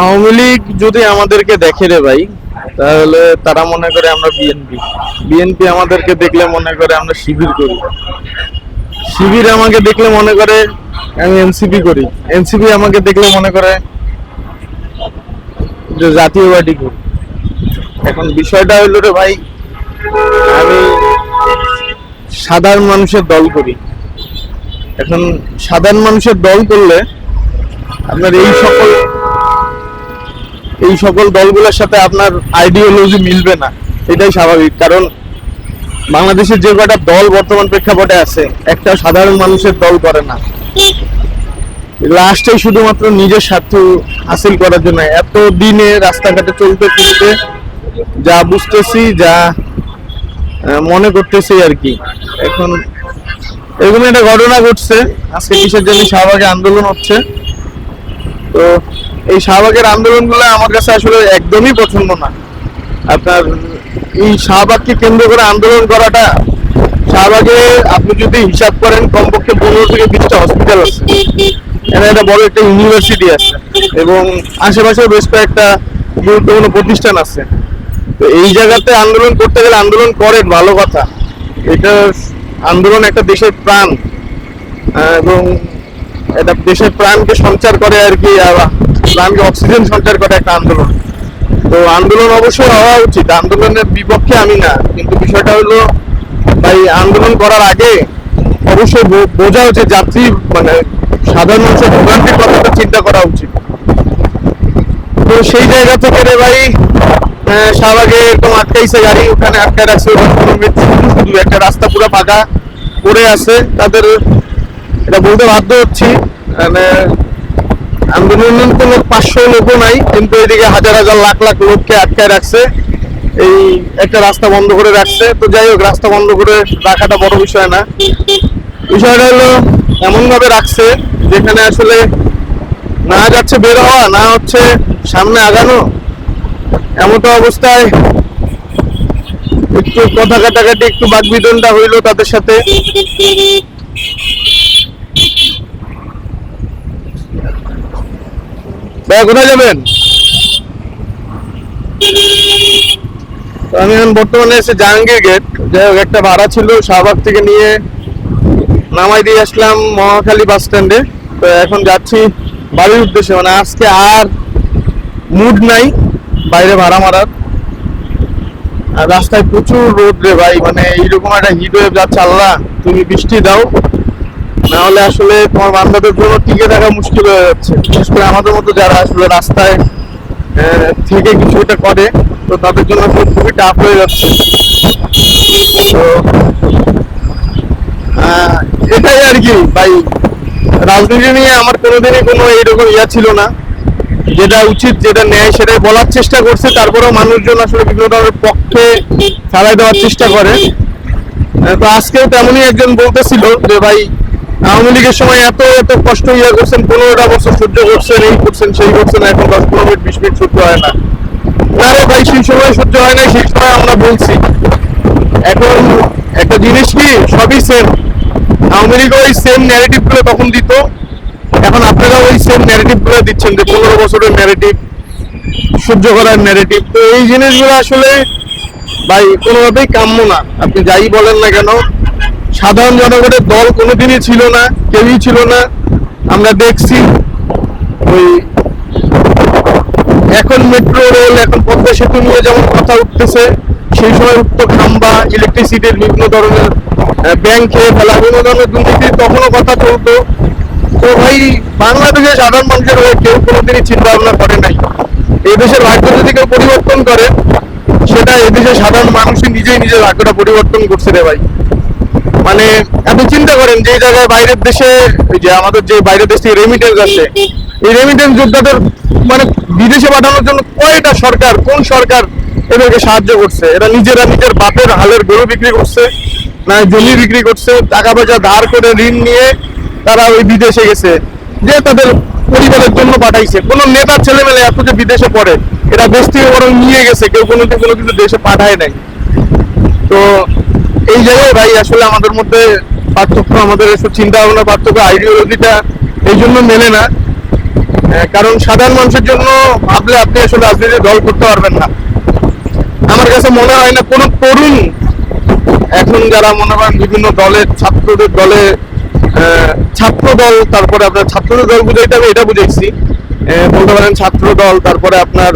আওয়ামী লীগ যদি আমাদেরকে দেখে রে ভাই, তাহলে তারা মনে করে আমরা বিএনপি বিএনপি আমাদেরকে দেখলে মনে করে আমরা শিবির করি। শিবির আমাকে দেখলে মনে করে আমি এনসিপি করি। এনসিপি আমাকে দেখলে মনে করে যে জাতীয়বাদী করি। এখন বিষয়টা হলো রে ভাই, আমি সাধারণ মানুষের দল করি। এখন সাধারণ মানুষের দল করলে আপনার এই সকল এই সকল দলগুলোর সাথে আপনার আইডিওলজি মিলবে না। এটাই স্বাভাবিক। কারণ বাংলাদেশের যে কটা দল বর্তমান প্রেক্ষাপটে আছে, একটা সাধারণ মানুষের দল করে না। লাস্টে শুধুমাত্র নিজের স্বার্থ হাসিল করার জন্য। এত দিনে রাস্তাঘাটে চলতে ফিরতে যা বুঝতেছি, যা মনে করতেছি আর কি। এখন এরকম একটা ঘটনা ঘটছে। আজকে কিসের জন্য শাহবাগে আন্দোলন হচ্ছে। তো এই শাহবাগের আন্দোলনগুলো আমার কাছে আসলে একদমই পছন্দ না। আপনার এই শাহবাগকে কেন্দ্র করে আন্দোলন করাটা শাহবাগে আপনি যদি হিসাব করেন কমপক্ষে পনেরো থেকে বিশটা হসপিটাল আছে। এখানে একটা বড় একটা ইউনিভার্সিটি আছে এবং আশেপাশে বেশ কয়েকটা গুরুত্বপূর্ণ প্রতিষ্ঠান আছে। তো এই জায়গাতে আন্দোলন করতে গেলে আন্দোলন করেন ভালো কথা। এটা আন্দোলন একটা দেশের প্রাণ এবং এটা দেশের প্রাণকে সঞ্চার করে আর কি প্রাণকে অক্সিজেন সঞ্চার করে একটা আন্দোলন। তো আন্দোলন অবশ্যই হওয়া উচিত, আন্দোলনের বিপক্ষে আমি না, কিন্তু বিষয়টা হলো, ভাই, আন্দোলন করার আগে অবশ্যই বোঝা উচিত যাত্রী মানে সাধারণ মানুষের ভোগান্তির কথাটা চিন্তা করা উচিত। তো সেই জায়গা থেকে রে ভাই শাহবাগে এরকম আটকাইছে গাড়ি, ওখানে আটকায় রাখছে একটা রাস্তা পুরো ফাঁকা পড়ে আছে। তাদের এটা বলতে বাধ্য হচ্ছি। মানে আন্দোলনের কোনো পাঁচশো লোকও নাই, কিন্তু এদিকে হাজার হাজার লাখ লাখ লোককে আটকায় রাখছে। এই একটা রাস্তা বন্ধ করে রাখছে। তো যাই হোক, রাস্তা বন্ধ করে রাখাটা বড় বিষয় না। বিষয়টা হলো এমন ভাবে রাখছে, যেখানে আসলে না যাচ্ছে বের হওয়া, না হচ্ছে সামনে আগানো এমতো অবস্থায় একটু কথা কাটাকাটি, একটু বাকবিদনটা হইল তাদের সাথে। ভাইয়া, কোথায় যাবেন? আমি এখন বর্তমানে এসে জাহাঙ্গীর গেট। যাই হোক, একটা ভাড়া ছিল, শাহবাগ থেকে নিয়ে নামাই দিয়ে আসলাম মহাখালী বাস স্ট্যান্ডে। তো এখন যাচ্ছি বাড়ির উদ্দেশ্যে। মানে আজকে আর মুড নাই। বাইরে ভাড়া মারার। আর রাস্তায় প্রচুর রোদ রে ভাই মানে এইরকম একটা হিট ওয়েভ যাচ্ছে, আল্লাহ, তুমি বৃষ্টি দাও। না হলে আসলে তোমার বান্ধবের জন্য টিকে থাকা মুশকিল হয়ে যাচ্ছে। বিশেষ করে আমাদের মতো যারা আসলে রাস্তায় থেকে কিছু একটা করে, তো তাদের জন্য খুবই টাফ হয়ে যাচ্ছে। তো এটাই আর কি ভাই। রাজনীতি নিয়ে আমার কোনোদিনই কোনো এইরকম ইয়া ছিল না। যেটা উচিত, যেটা ন্যায়, সেটাই বলার চেষ্টা করছে। তারপরেও মানুষজন আসলে বিভিন্ন ধরনের পক্ষে ফেলাই দেওয়ার চেষ্টা করে। তো আজকেও তেমনই একজন বলতেছিল যে, ভাই, আওয়ামী লীগের সময় এত এত কষ্ট ইয়ে করছেন, পনেরোটা বছর সহ্য করছেন, এই করছেন, সেই করছেন এখন দশ পনেরো মিনিট, বিশ মিনিট সহ্য হয় না। না রে ভাই, সেই সময় সহ্য হয় না সেই সময় আমরা বলছি। এখন একটা জিনিস কি, সবই সেম আওয়ামী লীগ ওই সেম ন্যারেটিভগুলো তখন দিত। এখন আপনারা ওই সেম ন্যারেটিভগুলো দিচ্ছেন যে পনেরো বছরের ন্যারেটিভ সহ্য করার ন্যারেটিভ তো এই জিনিসগুলো আসলে ভাই কোনোভাবেই কাম্য না। আপনি যাই বলেন না কেন, সাধারণ জনগণের দল কোনোদিনই ছিল না, কেউই ছিল না। আমরা দেখছি ওই এখন মেট্রো রেল এখন পদ্মা সেতু নিয়ে যেমন কথা উঠতেছে, সেই সময় উঠতো খাম্বা ইলেকট্রিসিটির বিভিন্ন ধরনের ব্যাংক খেয়ে ফেলা, বিভিন্ন ধরনের দুর্নীতি তখনও কথা চলতো। তো ভাই, বাংলাদেশের সাধারণ মানুষের হয়ে কেউ কোনোদিনই চিন্তা ভাবনা করে নাই। এই দেশের ভাগ্য যদি কেউ পরিবর্তন করে, সেটা এদেশের সাধারণ মানুষই নিজেই নিজের ভাগ্যটা পরিবর্তন করছে রে ভাই। মানে আপনি চিন্তা করেন যে জায়গায় বাইরের দেশে যে আমাদের যে বাইরের দেশ রেমিটেন্স আছে, এই রেমিটেন্স যোদ্ধাদের মানে বিদেশে পাঠানোর জন্য কয়টা সরকার, কোন সরকার এদেরকে সাহায্য করছে? এরা নিজেরা নিজের বাপের হালের গরু বিক্রি করছে, না জমি বিক্রি করছে, টাকা পয়সা ধার করে ঋণ নিয়ে তারা ওই বিদেশে গেছে, যে তাদের পরিবারের জন্য পাঠাইছে। কোন নেতার ছেলেমেলে এত যে বিদেশে পড়ে, এরা দেশ থেকে বরং নিয়ে গেছে, কেউ কোনো কোনো কিছু দেশে পাঠায় নাই। তো এই জায়গায় ভাই, আসলে আমাদের মধ্যে পার্থক্য, আমাদের এসব চিন্তা ভাবনা পার্থক্য আইডিওলজিটা এই জন্য মেলে না। কারণ সাধারণ মানুষের জন্য ভাবলে আপনি আসলে রাজনীতি দল করতে পারবেন না। আমার কাছে মনে হয় না কোনো তরুণ, এখন যারা মনে করেন বিভিন্ন দলের, ছাত্রদের দলে ছাত্র দল তারপরে আপনার ছাত্রদের দল বুঝাইতে হবে এটা বুঝাইছি। আহ, বলতে পারেন ছাত্র দল তারপরে আপনার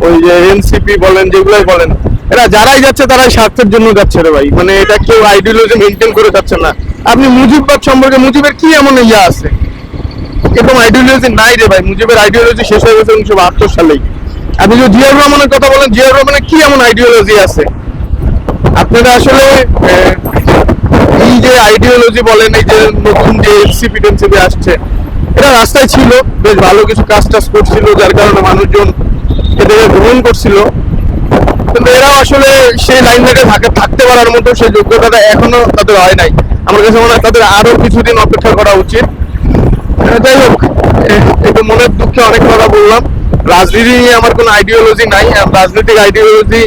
ওই যে এনসিপি বলেন যেগুলোই বলেন। এরা যারাই যাচ্ছে তারাই স্বার্থের জন্য যাচ্ছে রে ভাই। মানে এটা কেউ আইডিওলজি মেনটেন করে যাচ্ছে না। আপনি মুজিববাদ সম্পর্কে মুজিবের কি এমন ইয়া আছে? এরকম আইডিওলজি নাই রে ভাই। মুজিবের আইডিওলজি শেষ হয়ে গেছে উনিশশো বাহাত্তর সালেই। আপনি যদি জিয়াউর রহমানের কথা বলেন জিয়াউর রহমানের কি এমন আইডিওলজি আছে? আপনারা আসলে যে আইডিওলজি বলেন এই যে নতুন যে এনসিপি টেনসিপি আসছে এটা রাস্তায় ছিল বেশ ভালো কিছু কাজ টাজ করছিল যার কারণে মানুষজন এদেরকে গ্রহণ করছিল। কিন্তু এরাও আসলে সেই লাইন থেকে থাকে থাকতে পারার মতো সেই যোগ্যতাটা এখনও তাদের হয় নাই। আমার কাছে মনে হয় তাদের আরও কিছুদিন অপেক্ষা করা উচিত। আহ, যাই হোক এ- একটু মনের দুঃখে অনেক কথা বললাম। রাজনীতি নিয়ে আমার কোনো আইডিওলজি নাই আর রাজনৈতিক আইডিওলজি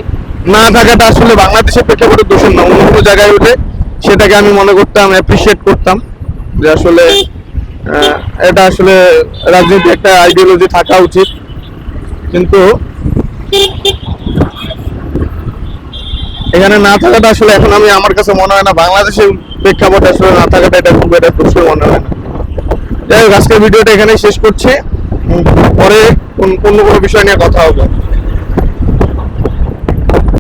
না থাকাটা আসলে বাংলাদেশের প্রেক্ষাপটে দোষের না অন্য কোনো জায়গায় হলে সেটাকে আমি মনে করতাম অ্যাপ্রিসিয়েট করতাম যে আসলে এটা আসলে রাজনীতি একটা আইডিওলজি থাকা উচিত। কিন্তু এখানে না থাকাটা আসলে এখন আমি আমার কাছে মনে হয় না, বাংলাদেশের প্রেক্ষাপটে আসলে না থাকাটা এটা খুব একটা দোষের মনে হয় না। যাই হোক, আজকের ভিডিওটা এখানেই শেষ করছি। পরে অন্য কোনো বিষয় নিয়ে কথা হবে।